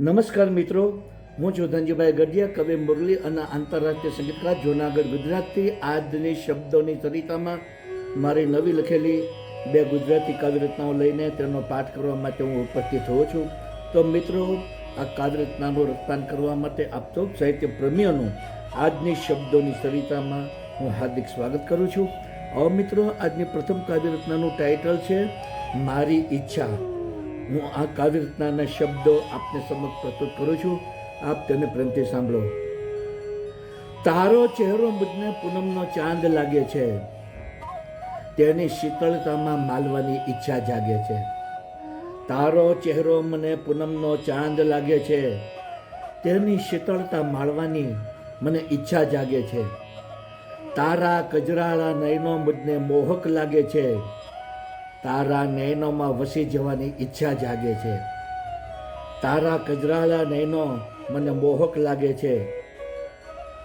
નમસ્કાર મિત્રો, હું છું ધનજીભાઈ ગઢિયા, કવિ મુરલી અને આંતરરાષ્ટ્રીય સંગીતકાર, જૂનાગઢ ગુજરાતથી. આજની શબ્દોની ચરિતામાં મારી નવી લખેલી બે ગુજરાતી કાવ્યરચનાઓ લઈને તેનો પાઠ કરવા માટે હું ઉપસ્થિત થયો છું. તો મિત્રો, આ કાવ્યરચનાનું રચનાન કરવા માટે આપતો સાહિત્ય પ્રેમીઓનું આજની શબ્દોની ચરિતામાં હું હાર્દિક સ્વાગત કરું છું. હવે મિત્રો, આજની પ્રથમ કાવ્યરચનાનું ટાઇટલ છે, મારી ઈચ્છા. હું આ કાવ્ય રચનાના શબ્દો આપને સમક્ષ પ્રસ્તુત કરું છું. આપ તેને પ્રેમથી સાંભળો. તારો ચહેરો મુજને પૂનમનો ચાંદ લાગે છે. તેની શીતળતામાં માલવાની ઈચ્છા જાગે છે. તારો ચહેરો મને પૂનમનો ચાંદ લાગે છે. તેની શીતળતા માળવાની મને ઈચ્છા જાગે છે. તારા કજરાળા નયનો મુજને મોહક લાગે છે. તારા નયનોમાં વસી જવાની ઈચ્છા જાગે છે. તારા કજરાળા નયનો મને મોહક લાગે છે.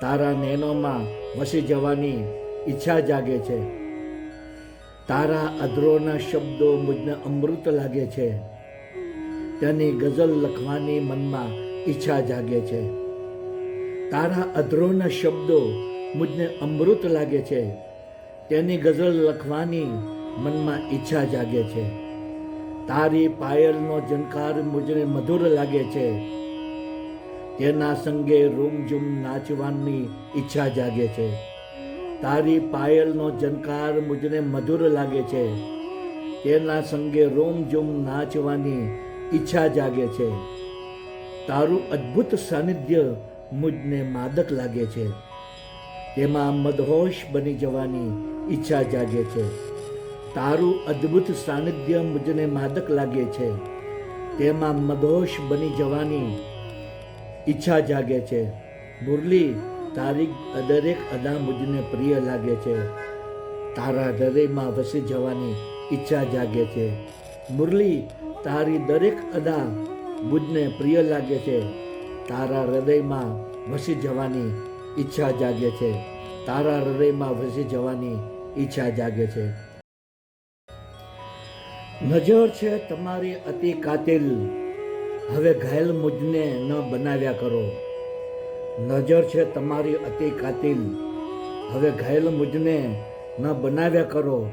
તારા નયનોમાં વસી જવાની ઈચ્છા જાગે છે. તારા અધરોના શબ્દો મુજને અમૃત લાગે છે. તેની ગઝલ લખવાની મનમાં ઈચ્છા જાગે છે. તારા અધરોના શબ્દો મુજને અમૃત લાગે છે. તેની ગઝલ લખવાની મનમાં ઈચ્છા જાગે છે. તારી પાયલનો જનકાર મુજને મધુર લાગે છે. તેના સંગે રૂમઝૂમ નાચવાની ઈચ્છા જાગે છે. તારી પાયલનો જનકાર મુજને મધુર લાગે છે. તેના સંગે રોમઝૂમ નાચવાની ઈચ્છા જાગે છે. તારું અદ્ભુત સાનિધ્ય મુજને માદક લાગે છે. તેમાં મદહોશ બની જવાની ઈચ્છા જાગે છે. તારું અદ્ભુત સાનિધ્ય મુજને માદક લાગે છે. તેમાં મદોશ બની જવાની ઈચ્છા જાગે છે. મુરલી, તારી દરેક અદા મુજને પ્રિય લાગે છે. તારા હૃદયમાં વસી જવાની ઈચ્છા જાગે છે. મુરલી, તારી દરેક અદા મુજને પ્રિય લાગે છે. તારા હૃદયમાં વસી જવાની ઈચ્છા જાગે છે. તારા હૃદયમાં વસી જવાની ઈચ્છા જાગે છે. નજર છે તમારી અતિ કાતિલ. હવે ઘાયલ મુજને ન બનાવ્યા કરો. નજર છે તમારી અતિ કાતિલ. હવે ઘાયલ મુજને ન બનાવ્યા કરો.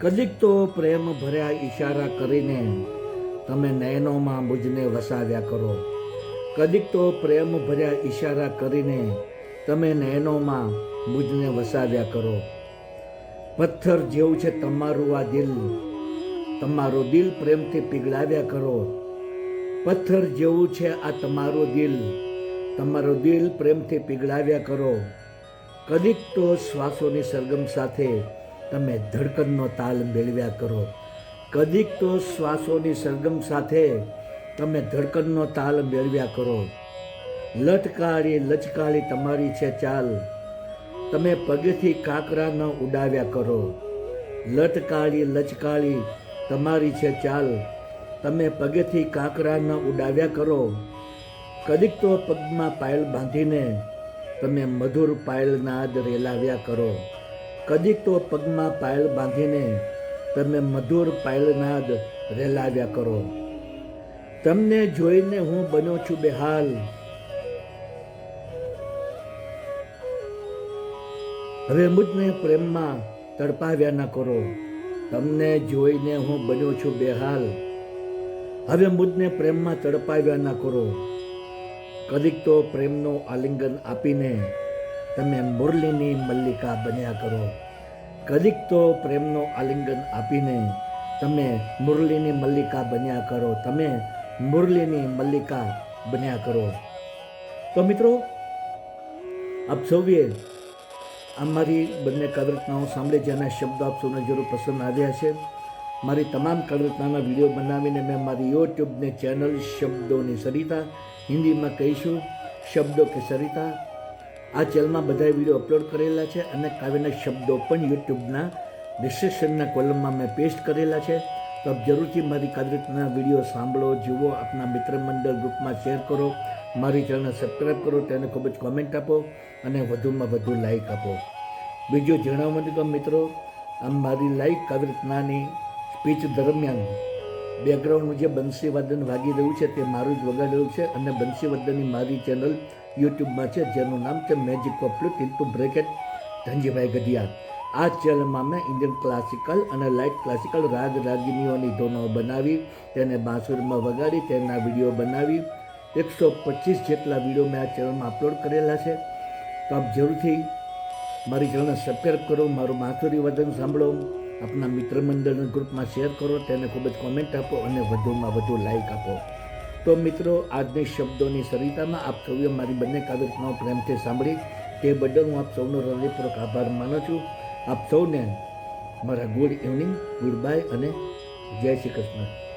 કદીક તો પ્રેમ ભર્યા ઈશારા કરીને તમે નયનોમાં મુજને વસાવ્યા કરો. કદીક તો પ્રેમ ભર્યા ઈશારા કરીને તમે નયનોમાં મુજને વસાવ્યા કરો. પથ્થર જેવું છે તમારું આ દિલ. તમારું દિલ પ્રેમથી પીગળાવ્યા કરો. પથ્થર જેવું છે આ તમારું દિલ. તમારું દિલ પ્રેમથી પીગળાવ્યા કરો. કદીક તો શ્વાસોની સરગમ સાથે તમે ધડકનનો તાલ મેળવ્યા કરો. કદીક તો શ્વાસોની સરગમ સાથે તમે ધડકનનો તાલ મેળવ્યા કરો. લટકાળી લચકાળી તમારી છે ચાલ. તમે પગેથી કાકરા ન ઉડાવ્યા કરો. લટકાળી લચકાળી તમારી છે ચાલ. તમે પગેથી કાંકરા ન ઉડાવ્યા કરો. કદીક તો પગમાં પાયલ બાંધીને તમે મધુર પાયલ નાદ રેલાવ્યા કરો. કદીક તો પગમાં પાયલ બાંધીને તમે મધુર પાયલ નાદ રેલાવ્યા કરો. તમને જોઈને હું બન્યો છું બેહાલ. હવે મુજને પ્રેમમાં તડપાવ્યા ન કરો. તમને જોઈને હું બન્યો છું બેહાલ. હવે મુજને પ્રેમમાં તડપાવ્યા ના કરો. કદીક તો પ્રેમનો આલિંગન આપીને તમે મુરલીની મલ્લિકા બન્યા કરો. કદીક તો પ્રેમનો આલિંગન આપીને તમે મુરલીની મલ્લિકા બન્યા કરો. તમે મુરલીની મલ્લિકા બન્યા કરો. તો મિત્રો, આપ સૌએ આ મારી બંને કાવ્યરચનાઓ સાંભળી જેના શબ્દો આપ સૌને જરૂર પસંદ આવ્યા છે. મારી તમામ કાવ્યરચનાના વીડિયો બનાવીને મેં મારી યુટ્યુબની ચેનલ શબ્દોની સરિતા, હિન્દીમાં કહીશું શબ્દો કે સરિતા. આ ચેનલમાં બધા વીડિયો અપલોડ કરેલા છે અને કાવ્યના શબ્દો પણ યુટ્યુબના ડિસ્ક્રિપ્શનના કોલમમાં મેં પેસ્ટ કરેલા છે. તો આપ જરૂરથી મારી કાવ્યરચના વીડિયો સાંભળો, જુઓ, આપના મિત્ર મંડળ ગ્રુપમાં શેર કરો. મારી ચેનલ સબસ્ક્રાઈબ કરો, તેને ખૂબ જ કોમેન્ટ આપો અને વધુમાં વધુ લાઈક આપો. બીજું જણાવવા તો મિત્રો, આમ મારી લાઈક નાની સ્પીચ દરમિયાન બેકગ્રાઉન્ડનું જે બંસી વાદન વાગી રહ્યું છે તે મારું જ વગાડેલું છે અને બંસી વાદનની મારી ચેનલ યુટ્યુબમાં છે, જેનું નામ છે magic flute into bracket Dhanjibhai Gadhiya. આ ચેનલમાં મેં ઇન્ડિયન ક્લાસિકલ અને લાઇટ ક્લાસિકલ રાગ રાગિનીઓની ધૂનો બનાવી, તેને બાંસુરમાં વગાડી, તેના વીડિયો બનાવી એકસો પચીસ જેટલા વીડિયો મેં આ ચેનલમાં અપલોડ કરેલા છે. તો આપ જરૂરથી મારી ચેનલને સબસ્ક્રાઈબ કરો, મારું માથુરી વદન સાંભળો, આપના મિત્ર મંડળના ગ્રુપમાં શેર કરો, તેને ખૂબ જ કોમેન્ટ આપો અને વધુમાં વધુ લાઈક આપો. તો મિત્રો, આજની શબ્દોની સરિતામાં આપ સૌએ મારી બંને કાવ્યનો પ્રેમથી સાંભળી. તે બદલ હું આપ સૌનો હૃદયપૂર્વક આભાર માનું છું. આપ સૌને મારા ગુડ ઇવનિંગ ગુડ બાય અને જય શ્રી કૃષ્ણ.